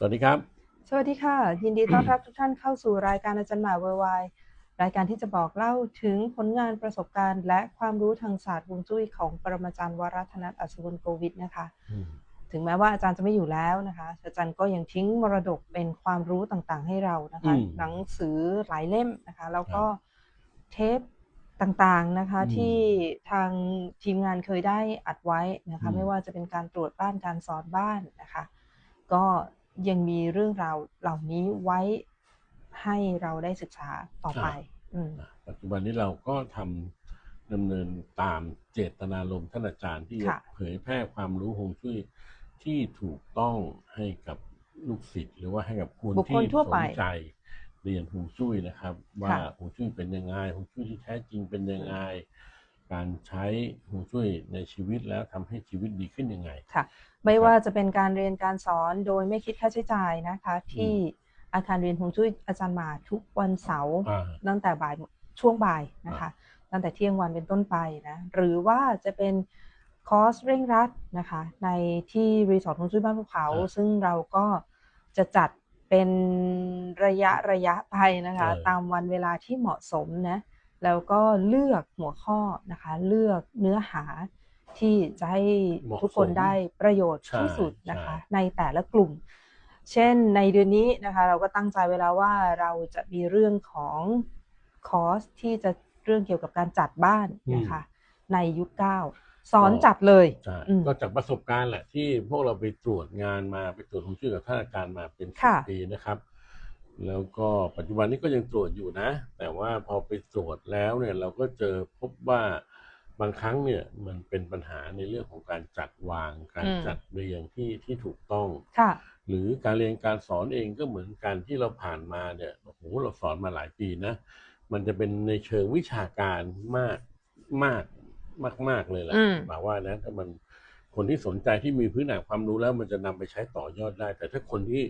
สวัสดีครับ สวัสดีค่ะ ยินดีต้อนรับทุกท่านเข้าสู่รายการอาจารย์หมาเวอร์ไวรายการที่จะบอกเล่าถึงผลงานประสบการณ์ และความรู้ทางศาสตร์ฮวงจุ้ยของปรมาจารย์วรัตนัทอัศวรโกวิทนะคะ ถึงแม้ว่าอาจารย์จะไม่อยู่แล้วนะคะ อาจารย์ก็ยังทิ้งมรดกเป็นความรู้ต่างๆ ให้เรานะคะอืมหนังสือหลายเล่มนะคะ แล้วก็ครับเทปต่างๆนะคะอืมที่ทางทีมงานเคยได้อัดไว้นะคะอืมไม่ว่าจะเป็นการตรวจบ้านการสอนบ้านนะคะ ก็ ยังมีเรื่องราวเหล่านี้ไว้ให้เราได้ศึกษาต่อไปอืมปัจจุบันนี้เราก็ทำดำเนินตามเจตนารมณ์ท่านอาจารย์ที่จะค่ะเผยแพร่ความรู้ฮวงจุ้ยที่ถูกต้องให้กับลูกศิษย์หรือว่าให้กับคนบุคคที่ลทั่วสไปนใจเรียนฮวงจุ้ยนะครับ ว่าค่ะฮวงจุ้ยเป็นยังไงฮวงจุ้ยที่แท้จริงเป็นยังไง การใช้ฮวงจุ้ยในชีวิตแล้วทำให้ชีวิตดีขึ้นยังไงค่ะ ไม่ว่าจะเป็นการเรียนการสอนโดยไม่คิดค่าใช้จ่ายนะคะ ที่อาคารเรียนฮวงจุ้ยอาจารย์หมาทุกวันเสาร์อ่าตั้งแต่บ่ายช่วงบ่ายนะคะ ตั้งแต่เที่ยงวันเป็นต้นไปนะหรือว่าจะเป็นคอร์สเร่งรัดนะคะ ในที่รีสอร์ทฮวงจุ้ยบ้านภูเขาอ่าซึ่งเราก็จะจัดเป็นระยะระยะไปนะคะเออตามวันเวลาที่เหมาะสมนะ แล้วก็เลือกหัวข้อนะคะ เลือกเนื้อหาที่จะให้เหมาะทุกคนสมได้ประโยชน์ใช่ที่สุดนะคะใช่ในแต่ละกลุ่ม เช่นในเดือนนี้นะคะ เราก็ตั้งใจไว้แล้วว่าเราจะมีเรื่องของคอร์สที่จะเรื่องเกี่ยวกับการจัดบ้านนะคะ ในยุคเก้าสอนจัดเลยใช่อืมก็จากประสบการณ์แหละที่พวกเราไปตรวจงานมาไปตรวจฮวงจุ้ยกับท่านอาจารย์มาเป็นสิบค่ะปีนะครับ แล้วก็ปัจจุบันนี้ก็ยังตรวจอยู่นะ แต่ว่าพอไปตรวจแล้วเนี่ยเราก็เจอพบว่าบางครั้งเนี่ยมันเป็นปัญหาในเรื่องของการจัดวางการอืมจัดเรียงที่ที่ถูกต้องค่ะหรือการเรียนการสอนเองก็เหมือนกันที่เราผ่านมาเนี่ยโอ้โหเราสอนมาหลายปีนะ มันจะเป็นในเชิงวิชาการมากมากมากมากเลยแหละอืมบอกว่านะถ้ามันคนที่สนใจที่มีพื้นฐานความรู้แล้วมันจะนำไปใช้ต่อยอดได้ แต่ถ้าคนที่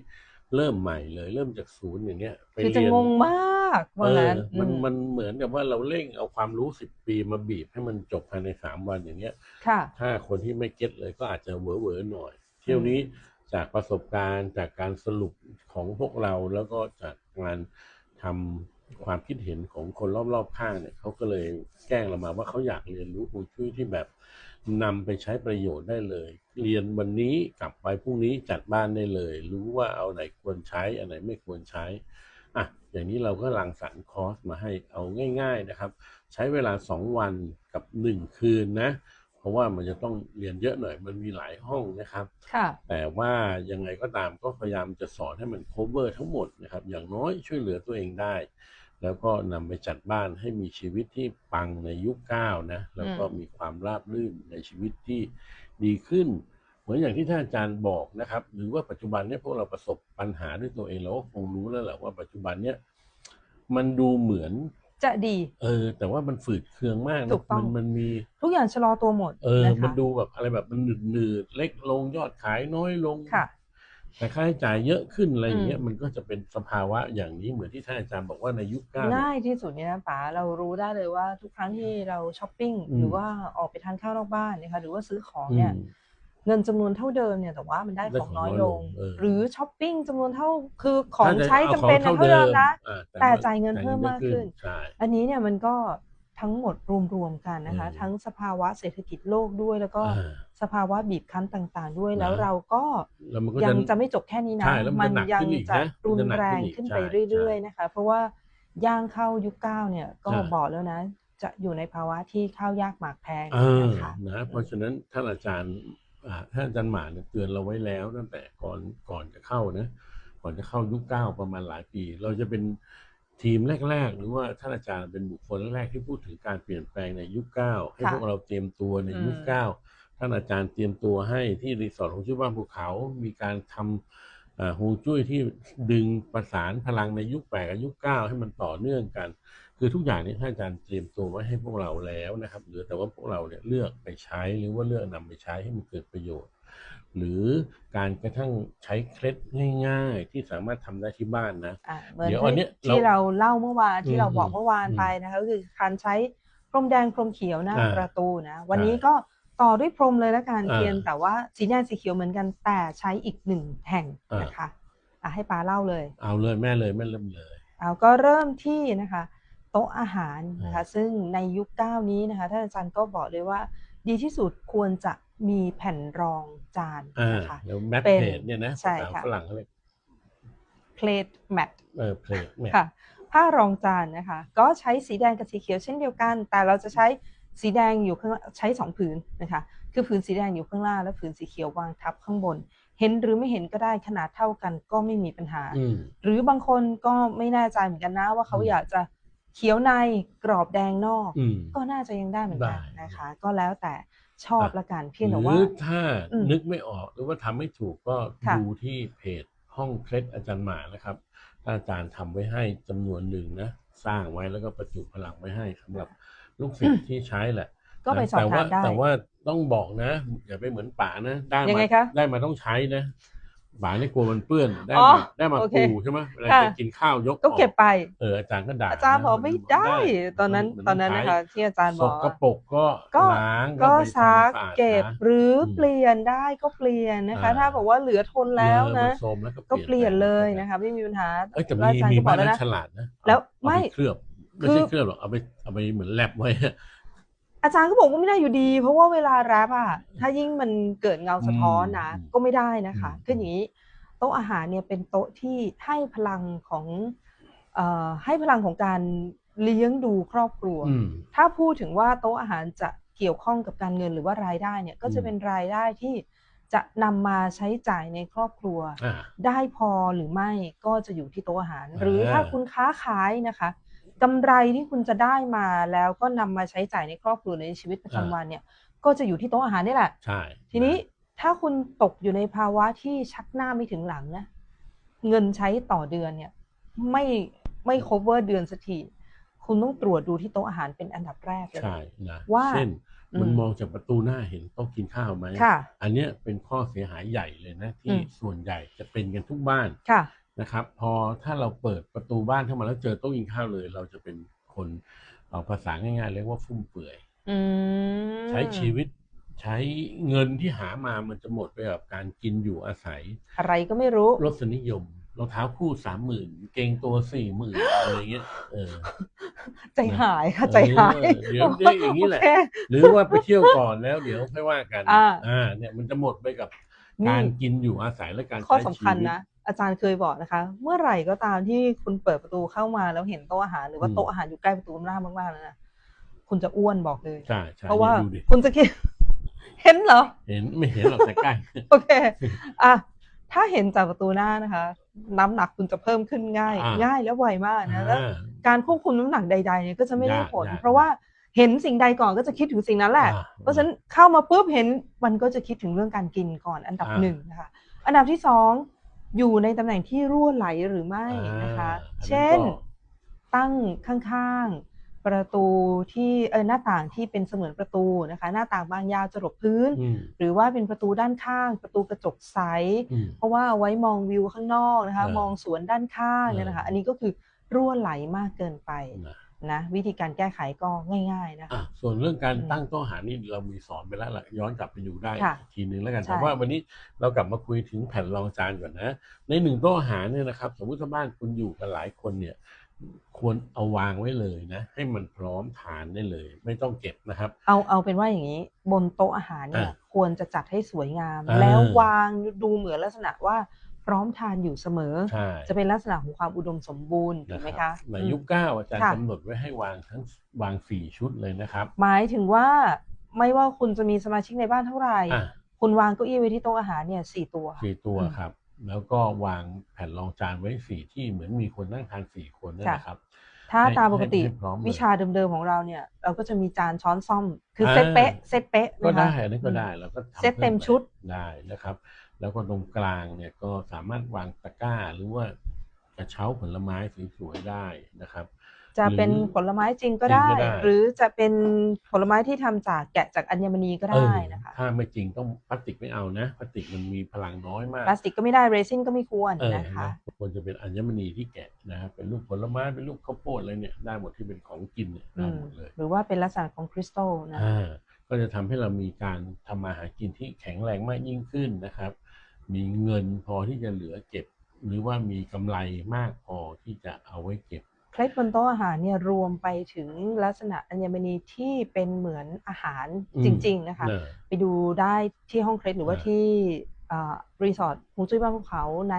เริ่มใหม่เลยเริ่มจากศูนย์อย่างเงี้ยไปคือจะเรียนงงมากว่าเอองั้นมันอืมันเหมือนกับว่าเราเร่งเอาความรู้สิบปีมาบีบให้มันจบภายในสามวันอย่างเงี้ย ค่ะ ถ้าคนที่ไม่เก็ตเลยก็อาจจะเวอร์เวอๆหน่อย เที่ยวนี้จากประสบการณ์จากการสรุปของพวกเราแล้วก็จากการทำความคิดเห็นของคนรอบๆข้างเนี่ยเขาก็เลยแกล้งเรามาว่าเขาอยากเรียนรู้ฮวงจุ้ยที่แบบ นำไปใช้ประโยชน์ได้เลย เรียนวันนี้กลับไปพรุ่งนี้จัดบ้านได้เลย รู้ว่าเอาไหนควรใช้อันไหนไม่ควรใช้อะอย่างนี้เราก็รังสรรค์คอร์สมาให้เอาง่าย ๆนะครับ ใช้เวลาสองวันกับหนึ่งคืนนะ เพราะว่ามันจะต้องเรียนเยอะหน่อยมันมีหลายห้องนะครับค่ะแต่ว่ายังไงก็ตามก็พยายามจะสอนให้มัน cover ทั้งหมดนะครับ อย่างน้อยช่วยเหลือตัวเองได้ แล้วก็นำไปจัดบ้านให้มีชีวิตที่ปังในยุคเก้านะ แล้วก็มีความราบรื่นในชีวิตที่ดีขึ้น เหมือนอย่างที่ท่านอาจารย์บอกนะครับ หรือว่าปัจจุบันเนี่ยพวกเราประสบปัญหาด้วยตัวเองเราก็คงรู้แล้วแหละว่าปัจจุบันเนี่ยมันดูเหมือนจะดี เออ แต่ว่ามันฝืดเคืองมากถูนะกต้องมันมันมีทุกอย่างชะลอตัวหมด เออนะมันคะดูแบบอะไรแบบมันหนืดหนืดๆเล็กลงยอดขายน้อยลงค่ะ แต่ค่าใช้จ่ายเยอะขึ้นอะไรอย่างเงี้ยอืมมันก็จะเป็นสภาวะอย่างนี้เหมือนที่ท่านอาจารย์บอกว่าในยุคเก้าเนี่ยง่ายที่สุดเนี่ยนะป๋าเรารู้ได้เลยว่าทุกครั้งที่เราช้อปปิ้งอืมหรือว่าออกไปทานข้าวนอกบ้านนะคะหรือว่าซื้อของอืเนี่ยมเงินจำนวนเท่าเดิมเนี่ยแต่ว่ามันได้ได้ของของน้อยน้อยลลงงเออหรือช้อปปิ้งจำนวนเท่าคือของถ้าะใช้จำเป็นอาเท่าเดิมนะอ่แต่ว่าจ่ายเงินเพิ่มมากขึ้นใช่อันนี้เนี่ยมันก็ ทั้งหมดรวมๆกันนะคะอืมทั้งสภาวะเศรษฐกิจโลกด้วย แล้วก็อ่าสภาวะบีบคั้นต่างๆ ด้วยนะแล้วเราก็แล้วมันก็ยังจะจะไม่จบแค่นี้นะใช่แล้วมันจะหนักยัขึ้นอีกจะนะรุนมันจะหนักแรงขึ้นอีกขึ้นไปใช่เรื่อยใช่ๆนะคะ เพราะว่าย่างเข้ายุคเก้าเนี่ยก็ใช่บอกแล้วนะ จะอยู่ในภาวะที่ข้าวยากหมากแพงเออนะคะนะเพราะฉะนั้นท่านอาจารย์อ่าท่านอาจารย์หมาเนี่ยเตือนเราไว้แล้วตั้งแต่ก่อนก่อนจะเข้านะก่อนจะเข้ายุคเก้าประมาณหลายปี เราจะเป็น ทีมแรก ๆ หรือว่าท่านอาจารย์เป็นบุคคลแรกๆที่พูดถึงการเปลี่ยนแปลงในยุคเก้าให้ค่ะพวกเราเตรียมตัวในยุคอืมเก้าท่านอาจารย์เตรียมตัวให้ที่รีสอร์ทของชื่อบ้านภูเขา มีการทำอ่าฮวงจุ้ยที่ดึงประสานพลังในยุคแปดกับยุคเก้าให้มันต่อเนื่องกัน คือทุกอย่างนี้ท่านอาจารย์เตรียมตัวไว้ให้พวกเราแล้วนะครับเหลือแต่ว่าพวกเราเนี่ยเลือกไปใช้หรือว่าเลือกนำไปใช้ให้มันเกิดประโยชน์ หรือการกระทั่งใช้เคล็ดง่ายๆ ที่สามารถทำได้ที่บ้านนะอะเหมือนเดี๋ยวอันเนี้ยที่เราเล่าเมื่อวานที่อืมเราบอกเมื่อวานอืมไปนะคะก็คือการใช้พรมแดงพรมเขียวหน้าอ่าประตูนะ วันใช่นี้ก็ต่อด้วยพรมเลยละกันอ่าเพียงแต่ว่าสีแดงสีเขียวเหมือนกันแต่ใช้อีกหนึ่งแห่งนะคะอะให้ปาเล่าเลย เอาเลยแม่เลยแม่เริ่มเลย เอาก็เริ่มที่นะคะโต๊ะอาหารนะคะอ่าซึ่งในยุคเก้านี้นะคะท่านอาจารย์ก็บอกเลยว่า ดีที่สุดควรจะ มีแผ่นรองจานอ่านะคะแล้วแมทเป็นเพจเนี่ยนะใช่ภาษาค่ะฝรั่งเขาเรียก plate mat เออเพลทแมทค่ะผ้ารองจานนะคะ ก็ใช้สีแดงกับสีเขียวเช่นเดียวกัน แต่เราจะใช้สีแดงอยู่ข้างใช้สองผืนนะคะคือผืนสีแดงอยู่ข้างล่างและผืนสีเขียววางทับข้างบน เห็นหรือไม่เห็นก็ได้ขนาดเท่ากันก็ไม่มีปัญหาอืมหรือบางคนก็ไม่แน่ใจเหมือนกันนะว่าเขาอืมอยากจะเขียวในกรอบแดงนอกอืมก็น่าจะยังได้เหมือนกันได้นะคะ ก็แล้วแต่ ชอบอะละกันเพียงหแต่รืว่าอถ้าอืมนึกไม่ออกหรือว่าทำไม่ถูกก็ค่ะดูที่เพจห้องเคล็ดอาจารย์หมานะครับท่านอาจารย์ทำไว้ให้จำนวนหนึ่งนะสร้างไว้แล้วก็ประจุพลังไว้ให้สำหรับลูกศิษย์ที่ใช้แหละก็ไปสอบแต่ถาว่ามได้แต่ว่าต้องบอกนะ อย่าไปเหมือนป๋านะ ได้ยังมาไงคะได้มาต้องใช้นะ ป๋านี่กลัวมันเปื้อนได้อ๋อมาได้มาโอเคปูใช่ไหมเวลาค่ะจะกินข้าวยกก็เก็บออไปเอออาจารย์ก็ด่าอาจารย์บอกไม่ได้ ตอนนั้นมัตอนนั้นงนะคะ ที่อาจารย์สบอกกปรกก็ก็ล้างก็ไปทำซักความสะอาดเก็บนะหรืออมเปลี่ยนได้ก็เปลี่ยนนะคะอ่าถ้าบอกว่าเหลือทนแล้วเออนะมัโทรมแล้วก็เปลี่ยนเลยแปนะคะไม่มีปัญหาเอ้ยแต่ล้วมีอาจารย์มีก็บอบ้ากนแล้วนั้นนะฉลาดนะแล้วเอาไม่ไปเคลือบไม่คือใช่เคลือบหรอกเอาไปเอาไปเหมือนแลบไว้ อาจารย์ก็บอกว่าไม่ได้อยู่ดี เพราะว่าเวลาแรปอะถ้ายิ่งมันเกิดเงาสะท้อนนะอืมก็ไม่ได้นะคะอืมคืออย่างนี้โต๊ะอาหารเนี่ยเป็นโต๊ะที่ให้พลังของเอ่อให้พลังของการเลี้ยงดูครอบครัวอืมถ้าพูดถึงว่าโต๊ะอาหารจะเกี่ยวข้องกับการเงินหรือว่ารายได้เนี่ยก็จะอืมเป็นรายได้ที่จะนำมาใช้จ่ายในครอบครัวอ่าได้พอหรือไม่ก็จะอยู่ที่โต๊ะอาหารอ่าหรือถ้าคุณค้าขายนะคะ กำไรที่คุณจะได้มาแล้วก็นำมาใช้จ่ายในครอบครัวในชีวิตประจำวันเนี่ย ก็จะอยู่ที่โต๊ะอาหารนี่แหละใช่ทีนี้ถ้าคุณตกอยู่ในภาวะที่ชักหน้าไม่ถึงหลังนะเงินใช้ต่อเดือนเนี่ย ไม่ไม่ cover เดือนสักทีคุณต้องตรวจดูที่โต๊ะอาหารเป็นอันดับแรกเลยใช่นะว่าเช่นคุณอืมมองจากประตูหน้าเห็นโต๊ะกินข้าวไหมค่ะอันเนี้ยเป็นข้อเสียหายใหญ่เลยนะ ที่อืมส่วนใหญ่จะเป็นกันทุกบ้านค่ะ นะครับ พอถ้าเราเปิดประตูบ้านเข้ามาแล้วเจอโต๊ะกินข้าวเลย เราจะเป็นคนเอาภาษาง่ายๆเรียกว่าฟุ่มเฟือยอืมใช้ชีวิตใช้เงินที่หามามันจะหมดไปกับการกินอยู่อาศัย อะไรก็ไม่รู้รสนิยมรองเท้าคู่สามหมื่นเกงตัวสี่หมื่นอะไรเงี้ยเออ ใจหายค่ะใจหายเออเดี๋ยวได้อย่างนี้แหละโเคหรือว่าไปเที่ยวก่อนแล้วเดี๋ยวค่อยว่ากัน อ่าเนี่ยมันจะหมดไปกับนี่การกินอยู่อาศัยและการข้อใช้สำคัญชีวิตนะ อาจารย์เคยบอกนะคะ เมื่อไหร่ก็ตามที่คุณเปิดประตูเข้ามาแล้วเห็นโต๊ะอาหารหรือว่าอืมโต๊ะอาหารอยู่ใกล้ประตูหน้ามากๆแล้วนะคุณจะอ้วนบอกเลยใช่ใช่เพราะว่านี่ดูดิคุณจะคิดเห็นเหรอ เห็นไม่เห็นหรอกแต่ใกล้โอเคอะถ้าเห็นจากประตูหน้านะคะ น้ำหนักคุณจะเพิ่มขึ้นง่ายอ่าง่ายและไวมากนะแล้วอ่าการควบคุมน้ำหนักใดๆเนี่ยก็จะไม่ได้ยากผลยากเพราะว่าเห็นสิ่งใดก่อนก็จะคิดถึงสิ่งนั้นแหละอ่าเพราะฉะนั้นเข้ามาปุ๊บเห็นมันก็จะคิดถึงเรื่องการกินก่อนอันดับอ่าหนึ่งนะคะ อันดับที่สอง อยู่ในตำแหน่งที่รั่วไหลหรือไม่นะคะอ่าอันนั้นเช่นก็ตั้งข้างๆ ประตูที่เออหน้าต่างที่เป็นเสมือนประตูนะคะ หน้าต่างบางยาวจรดพื้นอืมหรือว่าเป็นประตูด้านข้าง ประตูกระจกใสอืมเพราะว่าเอาไว้มองวิวข้างนอกนะคะเออมองสวนด้านข้างเนี่ยนะคะเอออัอันนี้ก็คือรั่วไหลมากเกินไป นะนะวิธีการแก้ไขก็ง่ายๆนะคะอะส่วนเรื่องการอืมตั้งโต๊ะอาหารนี่เรามีสอนไปแล้วล่ะย้อนกลับไปดูได้ค่ะอีกทีนึงแล้วกันใช่แต่ว่าวันนี้เรากลับมาคุยถึงแผ่นรองจานก่อนนะ ในหนึ่งโต๊ะอาหารเนี่ยนะครับ สมมติถ้าบ้านคุณอยู่กันหลายคนเนี่ย ควรเอาวางไว้เลยนะ ให้มันพร้อมทานได้เลย ไม่ต้องเก็บนะครับ เอาเอาเป็นว่าอย่างนี้ บนโต๊ะอาหารเนี่ยอะควรจะจัดให้สวยงามอ่าแล้ววางดูเหมือนลักษณะว่า พร้อมทานอยู่เสมอใช่จะเป็นลักษณะของความอุดมสมบูรณ์ถูกไหมนะคะในอืมยุคเก้าอาจารย์ค่ะกำหนดไว้ให้วางทั้งวางสี่ชุดเลยนะครับ หมายถึงว่าไม่ว่าคุณจะมีสมาชิกในบ้านเท่าไหร่อะคุณวางเก้าอี้ไว้ที่โต๊ะอาหารเนี่ยสี่ตัวสี่ตัวอืมครับ แล้วก็วางแผ่นรองจานไว้สี่ที่เหมือนมีคนนั่งทานสี่คนนั่นค่ะนะครับถ้าให้ตามปกติให้พร้อมเลยวิชาเดิมๆของเราเนี่ย เราก็จะมีจานช้อนซ่อม คืออ่าเซตเป๊ะเซตเป๊ะก็นะคะได้อันนี้ก็ได้แล้วก็ทำเซตเต็มพิ่ไปชุดได้นะครับ แล้วก็ตรงกลางเนี่ยก็สามารถวางตะกร้า หรือว่ากระเช้าผลไม้สวยๆได้นะครับ จะเป็นหรือผลไม้จริงก็ได้จริงก็ได้ หรือจะเป็นผลไม้ที่ทำจากแกะจากอัญมณีก็เอได้อนะคะถ้าไม่จริงต้องพลาสติกไม่เอานะพลาสติกมันมีพลังน้อยมากพลาสติกก็ไม่ได้เรซินก็ไม่ควรเออนะคะนะควรจะเป็นอัญมณีที่แกะนะครับเป็นรูปผลไม้เป็นรูปข้าวโพดอะไรเนี่ยได้หมดที่เป็นของกินเนี่ยอืได้มหมดเลย หรือว่าเป็นลักษณะของคริสตัลนะอ่าก็จะทำให้เรามีการทำมาหากินที่แข็งแรงมากยิ่งขึ้นนะครับ มีเงินพอที่จะเหลือเก็บ หรือว่ามีกำไรมากพอที่จะเอาไว้เก็บเคล็ดบนโต๊ะอาหารเนี่ยรวมไปถึงลักษณะอัญมณีที่เป็นเหมือนอาหารอืมจริง ๆ นะคะเนอะไปดูได้ที่ห้องเคล็ดหรือว่าอ่าที่อ่ารีสอร์ทฮวงจุ้ยบ้านภูเขาใน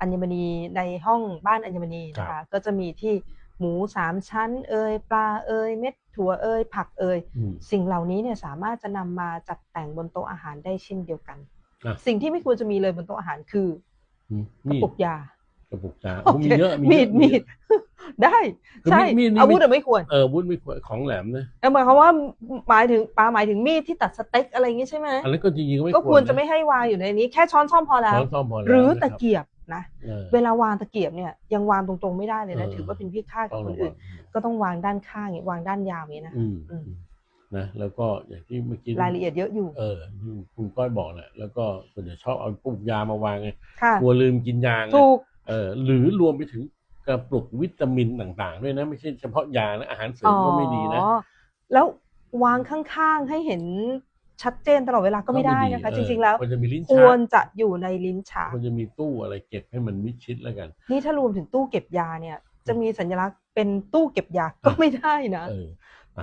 อัญมณีในห้องบ้านอัญมณีนะคะก็จะมีที่หมูสามชั้น เอยปลาเอยเม็ดถั่วเอยผักเอยอืมสิ่งเหล่านี้เนี่ยสามารถจะนำมาจัดแต่งบนโต๊ะอาหารได้เช่นเดียวกันอะ สิ่งที่ไม่ควรจะมีเลยบนโต๊ะอาหารคืออืมกระมีดปุกยากระปุกจาโอโอ้เคมีเยอะมีดเยอะมีดได้คือใช่มีดนี่อาวุธมีดอะไม่ควรเออวุ้นไม่ควรของแหลมนะแต่หมายความว่าหมายถึงปลาหมายถึงมีดที่ตัดสเต็กอะไรอย่างงี้ใช่ไหมอันนั้นก็จริงๆก็ไม่ก็ควรจะนไม่ให้วางอยู่ในนี้ แค่ช้อนซ่อมพอแล้วช้อนซ่อมพอแล้วหรือนะตะคบเกียบนะเออเวลาวางตะเกียบเนี่ยยังวางตรงๆไม่ได้เลยนะเออถือว่าเป็นพิฆาตกัต้บองคระนวัอื่งนก็ต้องวางด้านข้างอย่างวางด้านยาวอย่างนี้นะอืมอืม นะแล้วก็อย่างที่เมื่อกี้รายละเอียดเยอะอยู่ เออที่คุณก้อยบอกแหละแล้วก็ส่วนใหญ่ชอบเอาปุกยามาวางไงค่ะกลัวลืมกินยาไงถูกเออหรือรวมไปถึงกระปุกวิตามินต่างๆ ด้วยนะ ไม่ใช่เฉพาะยานะอาหารเสริมก็ไม่ดีนะอ๋อแล้ววางข้างๆให้เห็นชัดเจนตลอดเวลาก็ไม่ได้นะคะเออจริงๆแล้วมันจะมีลิ้นคชัวรกจะอยู่ในลิ้นชักมันจะมีตู้อะไรเก็บให้มันมิดชิดแล้วกัน นี่ถ้ารวมถึงตู้เก็บยาเนี่ย จะมีสัญลักษณ์เป็นตู้เก็บยาก็ไม่ได้นะเออ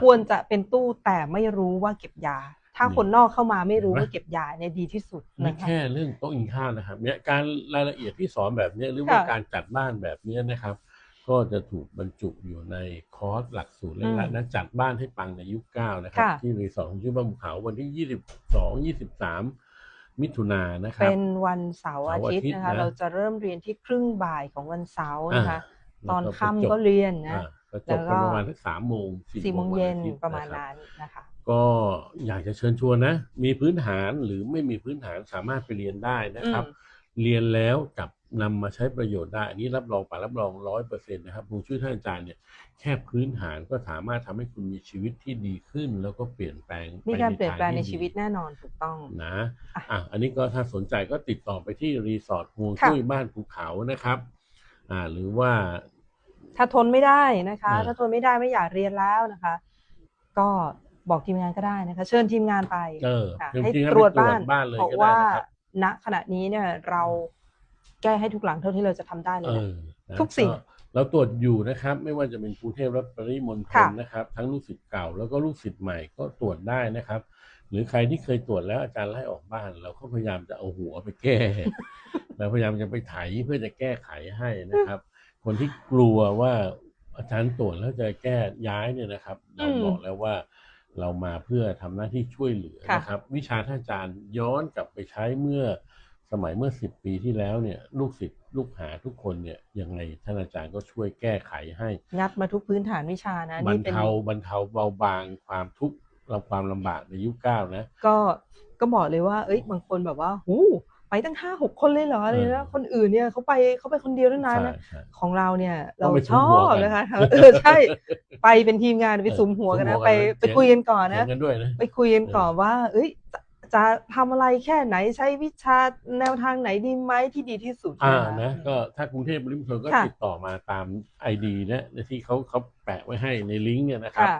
ควรจะเป็นตู้แต่ไม่รู้ว่าเก็บยา ถ้านี่คนนอกเข้ามาไม่รู้เห็นไหมว่าเก็บยาเนี่ยดีที่สุดไม่นะคะแค่เรื่องโต๊ะกินข้าวนะครับเนี่ยการรายละเอียดที่สอนแบบเนี้ยหรือว่าค่ะการจัดบ้านแบบเนี้ยนะครับ ก็จะถูกบรรจุอยู่ในคอร์สหลักสูตรเร่งรัดนะจัดบ้านให้ปังในยุคเก้านะครับค่ะที่รีสอร์ทของชื่อบ้านภูเขาวันที่ยี่สิบสองยี่สิบสามมิถุนายนนะครับเป็นวันเสาร์อาทิตย์เสาร์อาทิตย์นะคะนะเราจะเริ่มเรียนที่ครึ่งบ่ายของวันเสาร์นะคะ ตอนแล้วไปจค่ำบก็เรียนนะอ่า ก็จแล้บวก็กันประมาณสักสามโมงสี่โมงเย็นวัอาทิตย์ประมาณคบนั้นนะคะ ก็อยากจะเชิญชวนนะ มีพื้นฐานหรือไม่มีพื้นฐานสามารถไปเรียนได้นะครับอืมเรียนแล้วกลับนำมาใช้ประโยชน์ได้ อันนี้รับรองป่ารับรองร้อยเปอร์เซ็นต์นะครับผู้ช่วยท่านอาจารย์เนี่ยแค่พื้นฐานก็สามารถทำให้คุณมีชีวิตที่ดีขึ้น แล้วก็เปลี่ยนแปลงมีการเปลี่ยนแปลงในทที่ชีวิตแน่นอนถูกต้องนะอะอะอันนี้ก็ถ้าสนใจก็ติดต่อไปที่รีสอร์ทฮวงค่ะจุ้ยบ้านภูเขานะครับอ่าหรือว่า ถ้าทนไม่ได้นะคะเออถ้าทนไม่ได้ไม่อยากเรียนแล้วนะคะ ก็บอกทีมงานก็ได้นะคะ เชิญทีมงานไปเออค่ะจริงๆให้ให้ตรวจไปตรวจบ้านบ้านเลยเพราะก็ได้ว่านะครับณขณะนี้เนี่ยเราแก้ให้ทุกหลังเท่าที่เราจะทำได้เลเอยนะอนะทุกสิ่งเราตรวจอยู่นะครับ ไม่ว่าจะเป็นกรุงเทพและปริมณฑลค่ะนะครับ ทั้งลูกศิษย์เก่าแล้วก็ลูกศิษย์ใหม่ก็ตรวจได้นะครับ หรือใครที่เคยตรวจแล้วอาจารย์ไล่ออกบ้าน เราก็พยายามจะเอาหัวไปแก้เราพยายามจะไปไถเพื่อจะแก้ไขให้นะครับ คนที่กลัวว่าอาจารย์ตรวจแล้วจะแก้ย้ายเนี่ยนะครับ เราอืมบอกแล้วว่าเรามาเพื่อทำหน้าที่ช่วยเหลือค่ะนะครับ วิชาท่านอาจารย์ย้อนกลับไปใช้เมื่อสมัยเมื่อสิบปีที่แล้วเนี่ยลูกศิษย์ลูกหาทุกคนเนี่ยยังไงท่านอาจารย์ก็ช่วยแก้ไขให้ งัดมาทุกพื้นฐานวิชานะบรรนี่เป็นเทาบรรเทาเบาบางความทุกข์และความลำบากในยุคเก้านะ ก็ก็บอกเลยว่า เอ้ยบางคนแบบว่าหู ไปตั้งห้าหกคนเลยเหรออะไรเออนะคนอื่นเนี่ยเขาไปเขาไปคนเดียวตั้งนานใช่นะใช่ของเราเนี่ยต้เราองไปชสุมอหัวบกันนะคะเออใช่ไปเป็นทีมงานไปสุมหัวกันสุนะมหัวกันไปนะไปคุยกันก่อนเถียนะงกันด้วยนะไปคุยกันก่อนว่า เอ้ยจะจะทำอะไรแค่ไหนใช้วิชาแนวทางไหนดีไหมที่ดีที่สุดอ่าใช่ไหมนะก็ถ้ากรุงเทพปริมณฑลก็ค่ะติดต่อมาตามไอดีนะที่เขาเขาแปะไว้ให้ในลิงก์เนี่ยนะครับค่ะ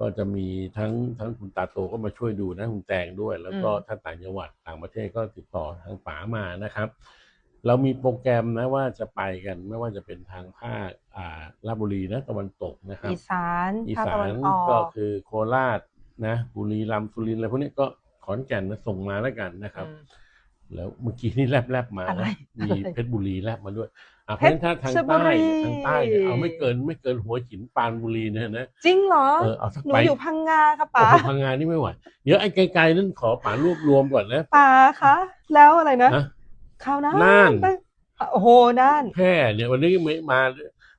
ก็จะมีทั้งทั้งคุณตาโตก็มาช่วยดูนะคุณแตงด้วย แล้วก็อืมถ้าต่างจังหวัดต่างประเทศก็ติดต่อทางป๋ามานะครับ เรามีโปรแกรมนะว่าจะไปกันไม่ว่าจะเป็นทางภาคอ่าราชบุรีนะตะวันตกนะครับ อีสานอีภาคสาตะวันนออก็กคือโคราชนะบุรีรัมย์สุรินทร์อะไรพวกนี้ก็ขอนแก่นนะส่งมาแล้วกันนะครับ อืม แล้วเมื่อกี้นี่แลบแลบๆมาอะไรนะมีอะไร เพชรบุรีแลบมาด้วยอะ เพเพราะชฉะรนั้นถ้าทางบุใต้รีทางใต้เนี่ยเอาไม่เกินไม่เกินหัวหินปานบุรีเนี่ยนะจริงเหรอเออเอาสักหนูไปอยู่พังงาค่ะโอ้ป๋าโหพังงานนี่ไม่ไหวเดี๋ยวไอ้ไกลๆนั่นขอป๋ารวบรวมก่อนนะป๋าคะแล้วอะไรนะนะข่าวน่าน่านไปโอ้โหน่านแพร่เนี่ยวันนี้ไม่มา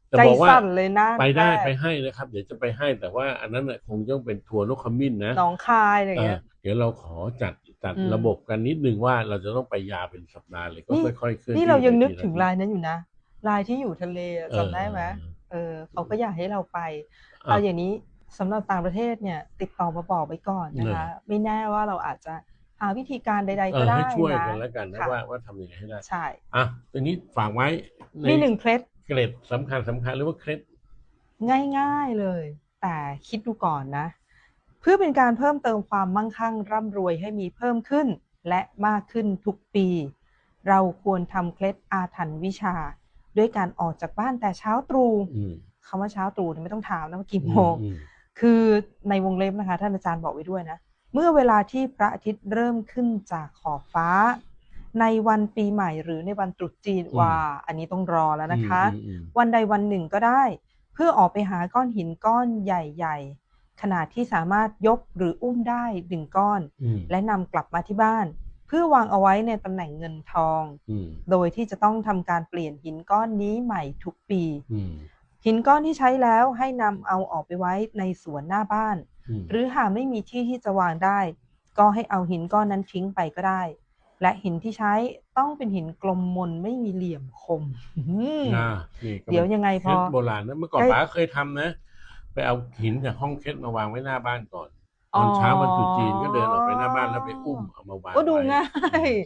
แต่ใจบอกว่าสั่นเลยน่านไปได้แรกไปให้นะครับ เดี๋ยวจะไปให้แต่ว่าอันนั้นน่ะคงต้องเป็นทัวร์นกขมิ้นนะหนองคายอะไรเอเงี้อยเดี๋ยวเราขอจัดจัดอืมระบบกันนิดนึงว่าเราจะต้องไปยาวเป็นสัปดาห์เลยก็นี่ค่อยๆเคลื่อนนี่ที่เรายังไปนึกทีละถึงทีลายนั้นอยู่นะ ลายที่อยู่ทะเลอะเออจำได้ไหมเออเขาก็อยากให้เราไปอะเอาอย่างนี้สำหรับต่างประเทศเนี่ย ติดต่อมาบอกไว้ก่อนนะคะเนอะไม่แน่ว่าเราอาจจะหาวิธีการใดๆเอก็อได้ให้ช่วยนะกันแล้วกันนะค่ะว่าว่าทำยังไงให้ได้ใช่อะตรงนี้ฝากไว้ในมีหนึ่งเคล็ดเกร็ดสำคัญสำคัญหรือว่าเคล็ดง่ายๆเลย แต่คิดดูก่อนนะ เพื่อเป็นการเพิ่มเติมความมั่งคั่งร่ำรวยให้มีเพิ่มขึ้น และมากขึ้นทุกปี เราควรทำเคล็ดอาถรรพ์วิชา ด้วยการออกจากบ้านแต่เช้าตรู่อืมคำว่าเช้าตรู่เนี่ยไม่ต้องถามนะว่ากี่โมงอืมคือในวงเล็บนะคะท่านอาจารย์บอกไว้ด้วยนะเมื่อเวลาที่พระอาทิตย์เริ่มขึ้นจากขอบฟ้า ในวันปีใหม่หรือในวันตรุษจีนว่า อันนี้ต้องรอแล้วนะคะอืมอืมวันใดวันหนึ่งก็ได้ เพื่อออกไปหาก้อนหินก้อนใหญ่ ๆ ขนาดที่สามารถยกหรืออุ้มได้หนึ่งก้อนอืมและนำกลับมาที่บ้าน เพื่อวางเอาไว้ในตำแหน่งเงินทองอืมโดยที่จะต้องทำการเปลี่ยนหินก้อนนี้ใหม่ทุกปีอืมหินก้อนที่ใช้แล้วให้นำเอาออกไปไว้ในสวนหน้าบ้านอืมหรือหากไม่มีที่ที่จะวางได้ ก็ให้เอาหินก้อนนั้นทิ้งไปก็ได้ และหินที่ใช้ต้องเป็นหินกลมมนไม่มีเหลี่ยมคมอืมอ่านี่ก็เดี๋ยวยังไงพเคล็อดโบราณนะเมื่อก่อนได้ป๋าเคยทำนะ ไปเอาหินจากห้องเคล็ดมาวางไว้หน้าบ้านก่อน ตอนเช้าวันตรุษจีนก็เดินออกไปหน้าบ้านแล้วไปอุ้มเอามาวางก็ดูไว้ง่าย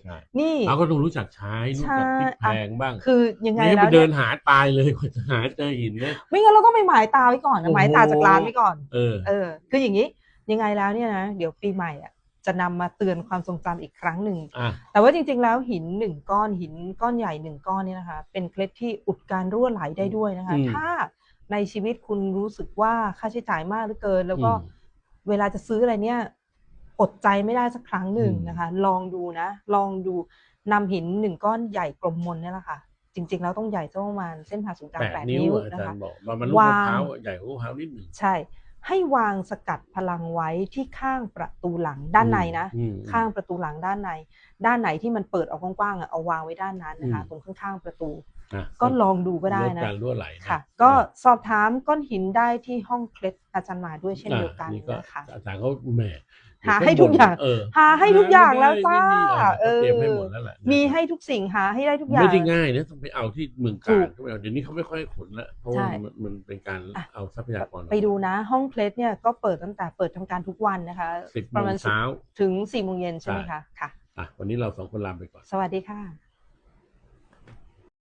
ใช่นี่เราก็ต้องรู้จักใช้รู้จักพลิกแพลงบ้าง คือยังไงไม่แล้ไปวเดิเนี่ยนหาตายเลยกว่าจะหาเจอหินเนี่ยไม่งั้นเราต้องไปหมายตาไว้ก่อนนะโอ้โหหมายตาจากร้านไว้ก่อน เออ เออ คืออย่างนี้ยังไงแล้วเนี่ยนะเดี๋ยวปีใหม่อะจะนำมาเตือนความทรงจำอีกครั้งหนึ่งอะแต่ว่าจริงๆ แล้วหินหนึ่งก้อนหินก้อนใหญ่หนึ่งก้อนเนี่ยนะคะ เป็นเคล็ดที่อุดการรั่วไหลได้ด้วยนะคะอืมถ้าในชีวิตคุณรู้สึกว่าค่าใช้จ่ายมากเหลือเกิน แล้วก็อืม เวลาจะซื้ออะไรเนี่ยอดใจไม่ได้สักครั้งหนึ่งอืมนะคะ ลองดูนะ ลองดูนำหินหนึ่งก้อนใหญ่กลมมนเนี่ยแหละค่ะ จริง ๆ แล้วต้องใหญ่สักประมาณเส้นผ่าศูนย์กลางแปดแปดนิ้วนิ้วอะอานะจารคะย์บอกว่ามันลูกมะพร้าววางใหญ่กว่ามะพร้าวนิดหนึ่งใช่ ให้วางสกัดพลังไว้ที่ข้างประตูหลังด้านในนะอืมข้างประตูหลังด้านใน ด้านไหนที่มันเปิดออกกว้างๆอะเอาวางไว้ด้านนั้นนะคะอืมตรงข้างๆประตูอะก็ลองดูก็ได้ลดนะการรั่วไหลนค่ะ ก็สอบถามก้อนหินได้ที่ห้องเคล็ดอาจารย์หมาด้วยเช่นเดียวกันอะก็นะคะอาจารย์เขาแหม หาให้ทุกอย่างเออหาให้ทุกอย่างแล้วจ้าเอเอออเตรียมให้หมดแล้วแหละมีให้ทุกสิ่งหาให้ได้ทุกอย่างไม่ได้ง่ายนะต้องไปเอาที่เมืองถูการกก็ไปเอาเดี๋ยวนี้เขาไม่ค่อยขนละเพราะใช่ว่ามันมันเป็นการอะเอาทรัพยากรไปดูนะ ห้องเคล็ดเนี่ยก็เปิดตั้งแต่เปิดทำการทุกวันนะคะสิบโมประงมาณเช้าถึงสี่โมงเย็นใช่ไหมคะค่ะอะวันนี้เราสองคนลาไปก่อน สวัสดีค่ะ